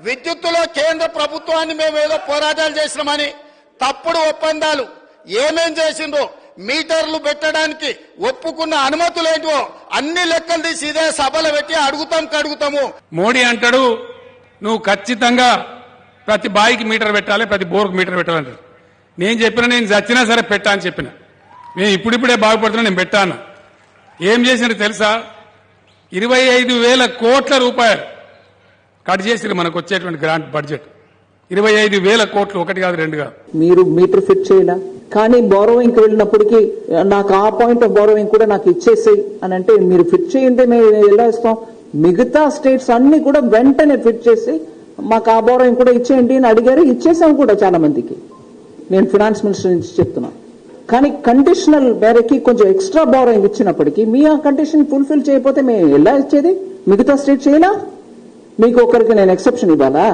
విద్యుత్తులో కేంద్ర ప్రభుత్వాన్ని మేము ఏదో పోరాటాలు చేసినామని తప్పుడు ఒప్పందాలు ఏమేం చేసిందో మీటర్లు పెట్టడానికి ఒప్పుకున్న అనుమతులు ఏంటో అన్ని లెక్కలు తీసి ఇదే సభలు పెట్టి అడుగుతాం కడుగుతాము. మోడీ అంటాడు నువ్వు ఖచ్చితంగా ప్రతి బాయికి మీటర్ పెట్టాలి ప్రతి బోర్కు మీటర్ పెట్టాలంటాడు నేను చెప్పిన నేను చచ్చినా సరే పెట్టా అని చెప్పిన. నేను ఇప్పుడిప్పుడే బాగుపడుతున్నా నేను పెట్టాను ఏం చేసినట్టు తెలుసా? ఇరవై ఐదు వేల కోట్ల రూపాయలు కట్ చేసి మనకు వచ్చేటువంటి గ్రాంట్ బడ్జెట్ ఇరవై ఐదు వేల కోట్లు ఒకటి కాదు రెండు కాదు. మీరు మీటర్ ఫిట్ చేయలా? కానీ బారోయింగ్కి వెళ్ళినప్పటికీ నాకు ఆ పాయింట్ ఆఫ్ బోరోయింగ్ కూడా నాకు ఇచ్చేసాయి అని అంటే మీరు ఫిట్ చేయండి మేము ఎలా ఇస్తాం? మిగతా స్టేట్స్ అన్ని కూడా వెంటనే ఫిట్ చేసి మాకు ఆ బోరోయింగ్ కూడా ఇచ్చేయండి అని అడిగారు. ఇచ్చేసాం కూడా చాలా మందికి. నేను ఫినాన్స్ మినిస్టర్ నుంచి చెప్తున్నా. కానీ కండిషనల్ మేరకి కొంచెం ఎక్స్ట్రా బోరోయింగ్ ఇచ్చినప్పటికీ మీ ఆ కండిషన్ ఫుల్ఫిల్ చేయకపోతే మేము ఎలా ఇచ్చేది? మిగతా స్టేట్ చేయలా? మీకు ఒకరికి నేను ఎక్సెప్షన్ ఇవ్వాలా?